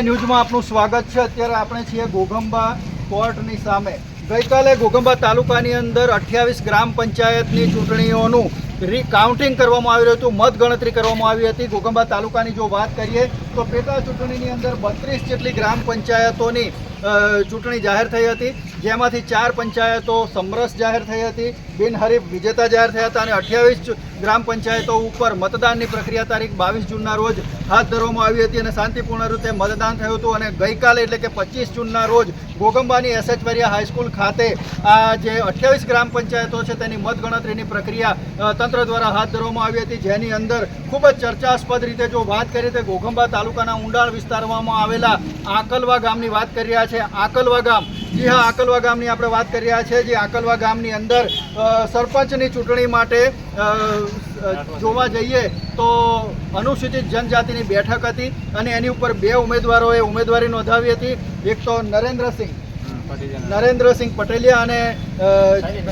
આઈ ન્યૂઝમાં આપનું સ્વાગત છે. અત્યારે આપણે છીએ ગોગંબા કોર્ટની સામે. ગઈકાલે ગોગંબા તાલુકાની અંદર અઠ્યાવીસ ગ્રામ પંચાયતની ચૂંટણીઓનું રીકાઉન્ટિંગ કરવામાં આવ્યું હતું. મતગણતરી કરવામાં આવી હતી. ગોગંબા તાલુકાની જો વાત કરીએ તો પેટા ચૂંટણીની અંદર બત્રીસ જેટલી ગ્રામ પંચાયતોની ચૂંટણી જાહેર થઈ હતી. જેમાંથી ચાર પંચાયતો સમરસ જાહેર થઈ હતી. બિનહરીફ વિજેતા જાહેર થયા હતા અને અઠ્યાવીસ ગ્રામ પંચાયતો ઉપર મતદાનની પ્રક્રિયા તારીખ બાવીસ જૂનના રોજ હાથ ધરવામાં આવી હતી અને શાંતિપૂર્ણ રીતે મતદાન થયું હતું અને ગઈકાલે એટલે કે પચીસ જૂનના રોજ ગોગંબાની એસએચ વરિયા હાઈસ્કૂલ ખાતે આ જે અઠ્યાવીસ ગ્રામ પંચાયતો છે તેની મતગણતરીની પ્રક્રિયા તંત્ર દ્વારા હાથ ધરવામાં આવી હતી. જેની અંદર ખૂબ જ ચર્ચાસ્પદ રીતે જો વાત કરીએ તો ગોગંબા તાલુકાના ઊંડાણ વિસ્તારમાં આવેલા આકલવા ગામની વાત કરી રહ્યા છે આકલવા ગામ. જી હા, આકલવા ગામની આપણે વાત કરી રહ્યા છે જે આકલવા ગામની અંદર સરપંચની ચૂંટણી માટે જોવા જઈએ તો અનુસૂચિત જનજાતિની બેઠક હતી અને એની ઉપર બે ઉમેદવારોએ ઉમેદવારી નોંધાવી હતી. એક તો નરેન્દ્રસિંહ નરેન્દ્રસિંહ પટેલિયા અને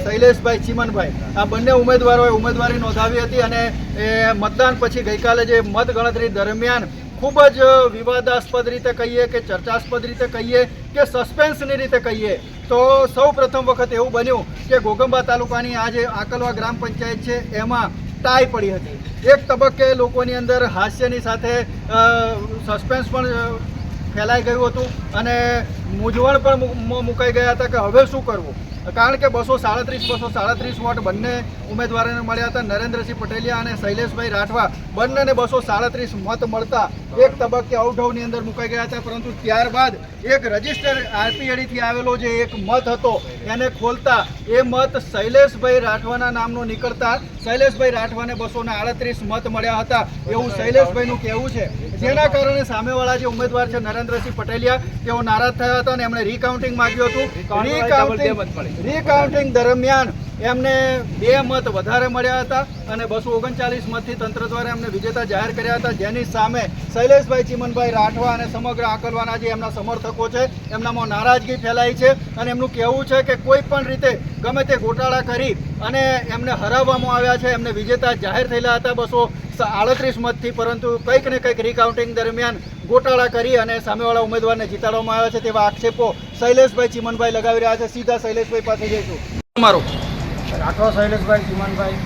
શૈલેષભાઈ ચીમનભાઈ. આ બંને ઉમેદવારોએ ઉમેદવારી નોંધાવી હતી અને એ મતદાન પછી ગઈકાલે જે મત ગણતરી દરમિયાન ખૂબ જ વિવાદાસ્પદ રીતે કહીએ કે ચર્ચાસ્પદ રીતે કહીએ કે સસ્પેન્સની રીતે કહીએ, તો સૌ પ્રથમ વખત એવું બન્યું કે ગોગંબા તાલુકાની આ જે આકલવા ગ્રામ પંચાયત છે, એમાં ટાઈ પડી હતી. એક તબક્કે લોકોની અંદર હાસ્યની સાથે સસ્પેન્સ પણ ફેલાઈ ગયું હતું અને મૂંઝવણ પણ મુકાઈ ગયા હતા કે હવે શું કરવું? કારણ કે બસો સાડત્રીસ બસો સાડત્રીસ વોટ બંને ઉમેદવારોને મળ્યા હતા. નરેન્દ્રસિંહ પટેલિયા અને શૈલેષભાઈ રાઠવા બંનેને બસો સાડત્રીસ મત મળતા એક તબક્કે અવઢવની અંદર મુકાઈ ગયા હતા. પરંતુ ત્યારબાદ એક રજિસ્ટર આરપીએડીથી આવેલો જે એક મત હતો એને ખોલતા એ મત શૈલેષભાઈ રાઠવાના નામનો નીકળતા શૈલેષભાઈ રાઠવાને બસો આડત્રીસ મત મળ્યા હતા. એવું શૈલેષભાઈનું કહેવું છે. જેના કારણે સામેવાળા જે ઉમેદવાર છે નરેન્દ્રસિંહ પટેલિયા તેઓ નારાજ થયા હતા અને એમણે રીકાઉન્ટિંગ માગ્યું હતું. રીકાઉન્ટિંગ રીકાઉન્ટિંગ દરમિયાન એમને બે મત વધારે મળ્યા હતા અને બસો ઓગણચાલીસ મતથી તંત્ર દ્વારા એમને વિજેતા જાહેર કર્યા હતા. જેની સામે શૈલેષભાઈ ચીમનભાઈ રાઠવા અને સમગ્ર આકલવાના જે એમના સમર્થકો છે, એમનામાં નારાજગી ફેલાઈ છે અને એમનું કહેવું છે કે કોઈ પણ રીતે ગમે તે ગોટાળા કરી અને એમને હરાવવામાં આવ્યા છે, એમને વિજેતા જાહેર થયેલા હતા બસો આડત્રીસ મતથી. પરંતુ કંઈક ને કંઈક રીકાઉન્ટિંગ દરમિયાન ગોટાળા કરી અને સામેવાળા ઉમેદવારને જીતાડવામાં આવ્યા છે તેવા આક્ષેપો શૈલેષભાઈ ચીમનભાઈ લગાવી રહ્યા છે. સીધા શૈલેષભાઈ પાસે જઈશું. તમારો? રાઠવા શૈલેષભાઈ ચીમનભાઈ.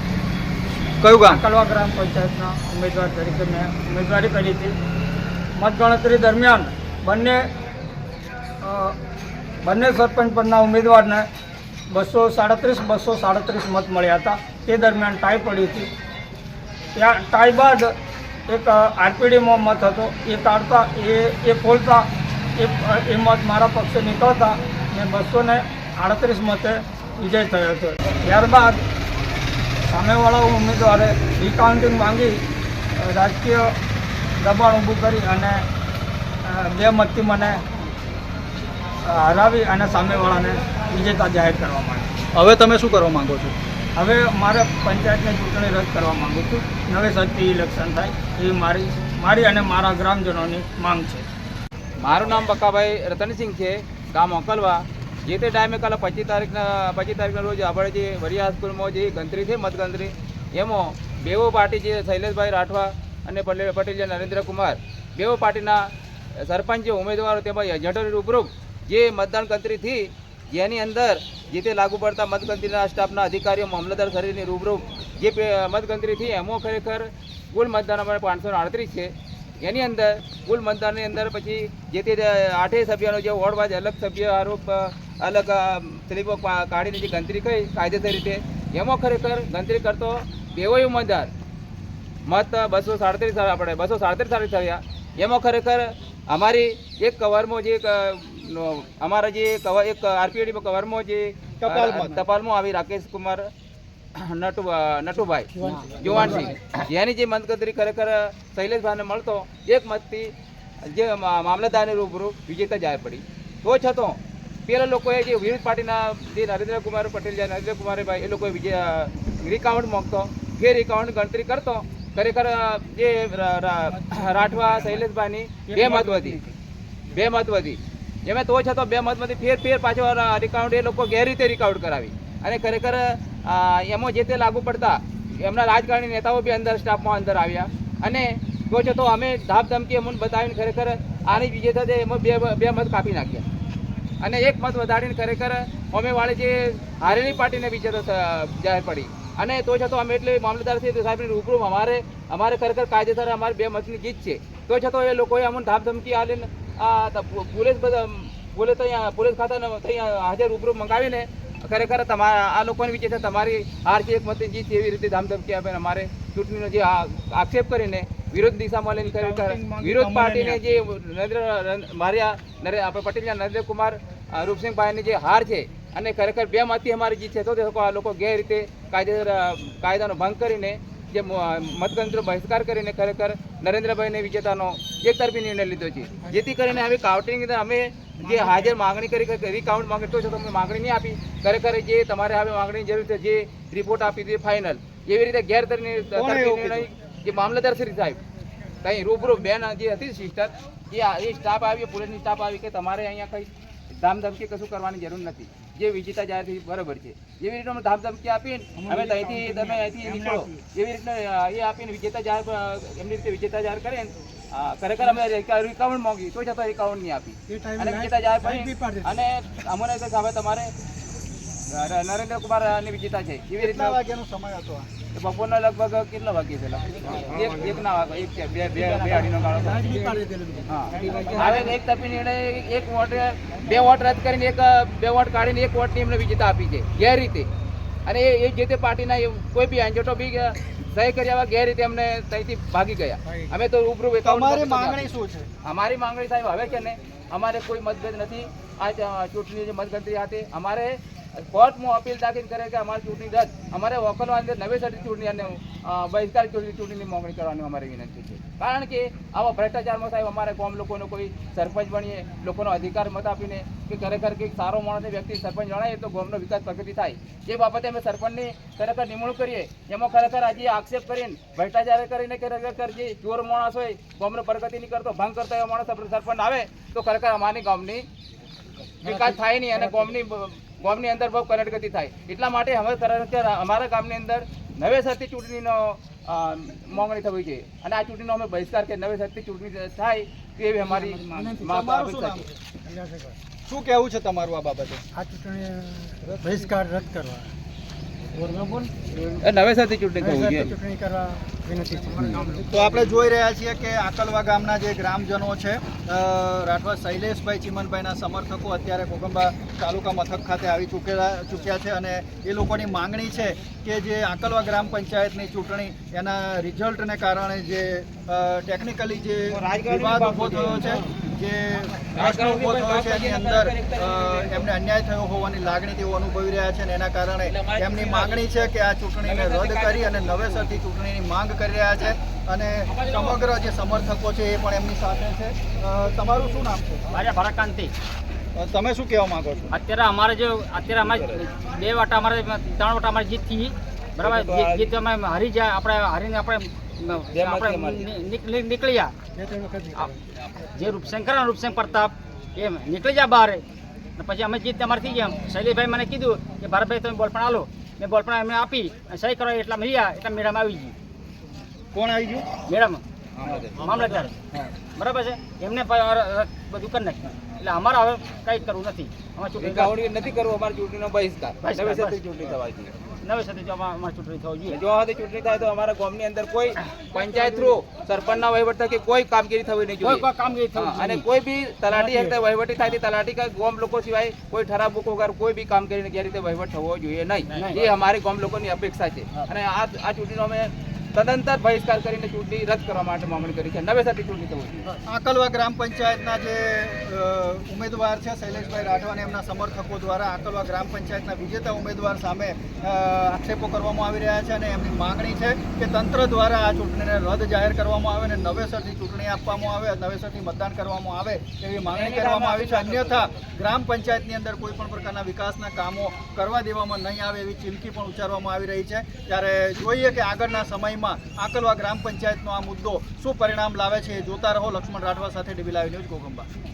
કયું ગામ? કલવા ગ્રામ પંચાયતના ઉમેદવાર તરીકે મેં ઉમેદવારી કરી હતી. મતગણતરી દરમિયાન બંને બંને સરપંચ પદના ઉમેદવારને બસો સાડત્રીસ બસો સાડત્રીસ મત મળ્યા હતા. તે દરમિયાન ટાઈ પડી હતી. ત્યાં ટાઈ બાદ એક આરપીડીમાં મત હતો, એ કાઢતા, એ એ ખોલતા, એ એ મત મારા પક્ષે નીકળતા ને બસો ને આડત્રીસ મતે વિજય થયો હતો. ત્યારબાદ સામેવાળા ઉમેદવારે રિકાઉન્ટિંગ માંગી રાજકીય દબાણ ઊભું કરી અને બે મતથી મને હરાવી અને સામેવાળાને વિજેતા જાહેર કરવા આવી હવે તમે શું કરવા માંગો છો? હવે મારે પંચાયતની ચૂંટણી રદ કરવા માંગુ છું. નવેસરથી ઇલેક્શન થાય, એવી મારી મારી અને મારા ગ્રામજનોની માંગ છે. મારું નામ બકાભાઈ રતનસિંહ છે, ગામ અકલવા જે તે ટાઈમે કાલે પચીસ તારીખના પચીસ તારીખના રોજ આપણે જે વરિયા હાઈસ્કૂલમાં જે ગણતરી છે મતગણતરી, એમાં બેવો પાર્ટી જે શૈલેષભાઈ રાઠવા અને પટેલ જે નરેન્દ્ર કુમાર બેવો પાર્ટીના સરપંચ જે ઉમેદવારો, તેમાં એજન્ટોની રૂબરૂપ જે મતદાન ગણતરીથી જેની અંદર જે તે લાગુ પડતા મતગણતરીના સ્ટાફના અધિકારીઓ, મામલતદાર શરીરની રૂબરૂપ જે પે- મતગણતરીથી એમાં ખરેખર કુલ મતદાન અમારે પાંચસો આડત્રીસ છે. એની અંદર કુલ મતદાનની અંદર પછી જે તે આઠેય સભ્યોનો જે વોર્ડવાઇઝ અલગ સભ્ય આરોપ, અલગ સ્લીપો કાઢીને જે ગણતરી કરી, કાયદેસર રીતે, એમાં ખરેખર ગણતરી કરતો બેવોય ઉમેદવાર. મત બસો સાડત્રીસ આપણે બસો સાડત્રીસ થયા. એમાં ખરેખર અમારી એક કવરમાં જે અમારા જે કવર એક આરપીએડી કવરમાં જે ટપાલમાં. આવી રાકેશ કુમાર નટુ નટુભાઈ જુવાનસિંહ. જેની જે મતગણતરી ખરેખર શૈલેષભાઈને મળતો એક મતથી જે મામલતદારની રૂબરૂ વિજેતા જાહેર પડી. તો છતાં પેલા લોકોએ જે વિરોધ પાર્ટીના જે નરેન્દ્ર કુમાર પટેલ જે નરેન્દ્ર કુમારભાઈ એ લોકોએ વિજય રિકાઉન્ટ માંગતો ફેર રિકાઉન્ટ ગણતરી કરતો. ખરેખર જે રાઠવા શૈલેષભાઈની બે મત વધી. બે મત વધી. એમાં તો છતાં બે મતમાંથી ફેર ફેર પાછો રિકાઉન્ટ એ લોકો ગેરરીતે રિકાઉન્ટ કરાવી. અને ખરેખર એમાં જે તે લાગુ પડતા, એમના રાજકારણી નેતાઓ બી અંદર સ્ટાફમાં અંદર આવ્યા. અને તો છતાં અમે ધાપ ધમકી અમુન બતાવીને ખરેખર આની વિજેતા છે એમાં બે બે મત કાપી નાખ્યા. અને એક મત વધારીને ખરેખર અમે જે હારેલી પાર્ટીને વિજેતા જાહેર પડી. અને તો છતાં અમે એટલે મામલતદારથી સાહેબની રૂબરૂ અમારે અમારે ખરેખર કાયદેસર અમારે બે મતની જીત છે. તો છતાં એ લોકોએ અમને ધામધમકી આલીને આ પોલીસ બધા પોલીસ તો અહીંયા પોલીસ ખાતાને અહીંયા હાજર રૂબરૂ મંગાવીને ખરેખર તમારા આ લોકોની છે તમારી છે એક મતે જીત એવી રીતે ધામધમકી આપે અમારે ચૂંટણીનો જે આક્ષેપ કરીને વિરોધ દિશામાં લઈને ખરેખર વિરોધ પાર્ટીને જે નરેન્દ્ર માર્યા નરે આપણે પટેલના નરેન્દ્રકુમાર રૂપસિંહભાઈની જે હાર છે અને ખરેખર બે માંથી અમારી જીત છે તો તે લોકો આ લોકો ગેરરીતે કાયદેસર કાયદાનો ભંગ કરીને જે મતગણતરીનો બહિષ્કાર કરીને ખરેખર નરેન્દ્રભાઈને વિજેતાનો એકતરફી નિર્ણય લીધો છે. જેથી કરીને હવે કાઉન્ટિંગ અમે જે હાજર માંગણી કરી રીકાઉન્ટ માંગતો છો તો તમે માંગણી નહીં આપી. ખરેખર જે તમારે હવે માંગણીની જરૂર છે જે રિપોર્ટ આપી દીધી ફાઇનલ એવી રીતે ગેરતરી નિર્ણય જે મામલતદાર શ્રી સાહેબ. કંઈ રૂબરૂ બેન જે હતી સિસ્ટર એ સ્ટાફ આવી પોલીસની સ્ટાફ આવી કે તમારે અહીંયા કઈ ધામધમકી કશું કરવાની જરૂર નથી. જે વિજેતા જાહેર થઈ બરોબર છે. એવી રીતે અમે ધામધમકી આપીને અમે ત્યાંથી તમે અહીંથી નીકળો. એવી રીતના એ આપીને વિજેતા જાહેર એમની રીતે વિજેતા જાહેર કરીને ખરેખર અમે રિકાઉન્ટ માંગી તો છતાં રિકાઉન્ટ નહીં આપી. અને વિજેતા જાહેર કરી અને અમને તો હવે તમારે નરેન્દ્ર કુમારની વિજેતા છે. કેવી રીતના? વાગ્યાનો સમય હતો બપોરના લગભગ કેટલા વાગે છે? એક એક ના વાગે એક છે બે બે બે અઢીનો ગાળો હા. એક તપી નિર્ણય એક વોટ બે વોટ રદ કરીને એક બે વોટ કાઢીને એક વોટની એમને વિજેતા આપી છે ગેરરીતે. અને એ જે તે પાર્ટીના કોઈ બી એન્જોટો બી સહી કર્યા ગેર ગેરરીતે અમને ત્યાંથી ભાગી ગયા. અમે તો રૂબરૂ અમારી માંગણી શું છે? અમારી માંગણી સાહેબ હવે છે ને અમારે કોઈ મતભેદ નથી. આ ચૂંટણી જે મતગણતરી હતી અમારે કોર્ટમાં અપીલ દાખલ કરે કે અમારી ચૂંટણી રદ. અમારે વકલો અંદર નવેસરથી ચૂંટણી અને બહિષ્કાર ચૂંટણી, ચૂંટણીની માંગણી કરવાની અમારી વિનંતી છે. કારણ કે આવા ભ્રષ્ટાચારમાં સાહેબ અમારે કોમ લોકોનો કોઈ સરપંચ બનીએ, લોકોનો અધિકાર મત આપીને કે ખરેખર કંઈક સારો માણસ વ્યક્તિ સરપંચ જણાય તો ગામનો વિકાસ પ્રગતિ થાય. એ બાબતે અમે સરપંચની ખરેખર નિમણૂક કરીએ, એમાં ખરેખર આજે આક્ષેપ કરીને, ભ્રષ્ટાચાર કરીને ખરેખર જે ચોર માણસ હોય, ગામનો પ્રગતિ નહીં કરતો, ભંગ કરતો એવો માણસ સરપંચ આવે, તો ખરેખર અમારી ગામની વિકાસ થાય નહીં અને ગામની ગામની અંદર બહુ કનેક્ટગતિ થાય. એટલા માટે હવે ખરેખર અમારા ગામની અંદર નવેસરથી ચૂંટણીનો માંગણી થવી જોઈએ. અને આ ચૂંટણીનો અમે બહિષ્કાર કે નવેસરથી ચૂંટણી થાય તેવી અમારી શું છે છે કહેવું છે તમારું આ બાબતે? આ ચૂંટણી બહિષ્કાર રદ કરવા. નવેસરથી ચૂંટણી થવું ચૂંટણી કરવા. છે તો આપણે જોઈ રહ્યા છીએ કે આકલવા ગામના જે ગ્રામજનો છે રાઠવા શૈલેષભાઈ ચિમનભાઈના સમર્થકો અત્યારે કોગંબા તાલુકા મથક ખાતે આવી ચૂકેલા ચૂક્યા છે અને એ લોકોની માંગણી છે કે જે આકલવા ગ્રામ પંચાયતની ચૂંટણી એના રિઝલ્ટને કારણે જે ટેકનિકલી જે વિવાદ ઊભો થયો છે જે પ્રશ્ન ઊભો થયો છે એની અંદર એમને અન્યાય થયો હોવાની લાગણી તેઓ અનુભવી રહ્યા છે અને એના કારણે એમની માંગણી છે કે આ ચૂંટણીને રદ કરી અને નવેસરથી ચૂંટણીની માંગ કરી રહ્યા છે અને સમગ્ર જે સમર્થકો છે એ પણ એમની સાથે છે. તમારું શું નામ છે? મારે ભરતકાંતિ. તમે શું કહેવા માંગો છો? અત્યારે અમારે જે અત્યારે અમારે બે વાટા અમારે ત્રણ વાટા અમારે જીત થઈ બરાબર? જીત અમે હારી જાય આપણે હારીને આપણે આપણે નીકળી નીકળી જા. રૂપશંકર અને રૂપશંકર પ્રતાપ એમ નીકળી જા બહાર. અને પછી અમે જીત અમારે થઈ ગયા શૈલેષભાઈ મને કીધું કે ભારતભાઈ તમે બોલપણ આલો. મેં બોલપણ એમને આપી અને સહી કરવા એટલા મળ્યા એટલા મેળામાં આવી ગઈ કોણ આવી ગયું? મેળામાં. મામલતદાર. બરાબર છે? એમને બધું કરી નાખ્યું. એટલે અમારે હવે કંઈ કરવું નથી. અમારે ચૂંટણી નથી કરવું અમારે ચૂંટણીનો બહિષ્કાર. ચૂંટણી થવા જોઈએ. નવે જો અમારે અમારે ચૂંટણી થવી જોઈએ. જો હવે ચૂંટણી થાય તો અમારા ગામની અંદર કોઈ પંચાયત થ્રુ સરપંચના વહીવટ થકી કોઈ કામગીરી થવી નહીં જોઈએ. કામગીરી થવી અને કોઈ બી તલાટી હેઠળ વહીવટી થાય તલાટી કે ગામ લોકો સિવાય કોઈ ઠરાવ બુક વગર કોઈ બી કામ કરીને ગેર રીતે વહીવટ થવો જોઈએ નહીં. નહીં. એ અમારી ગામ લોકોની અપેક્ષા છે. અને આ આ ચૂંટણીનો અમે તદંતર બહિષ્કાર કરીને ચૂંટણી રદ કરવા માટે માંગણી કરી છે. નવેસરથી ચૂંટણી થવું આકલવા ગ્રામ પંચાયતના જે ઉમેદવાર છે શૈલેષભાઈ રાઠવા એમના સમર્થકો દ્વારા આકલવા ગ્રામ પંચાયતના વિજેતા ઉમેદવાર સામે આક્ષેપો કરવામાં આવી રહ્યા છે અને એમની માંગણી છે કે તંત્ર દ્વારા આ ચૂંટણીને રદ જાહેર કરવામાં આવે અને નવેસરથી ચૂંટણી આપવામાં આવે, નવેસરથી મતદાન કરવામાં આવે એવી માંગણી કરવામાં આવી છે. અન્યથા ગ્રામ પંચાયતની અંદર કોઈ પણ પ્રકારના વિકાસના કામો કરવા દેવામાં નહીં આવે એવી ચીમકી પણ ઉચ્ચારવામાં આવી રહી છે. ત્યારે જોઈએ કે આગળના સમયમાં આકલવા ગ્રામ પંચાયતનો આ મુદ્દો શું પરિણામ લાવે છે જોતા રહો લક્ષ્મણ રાઠવા સાથે ડીબી લાઈવ ન્યૂઝ ગોગંબા.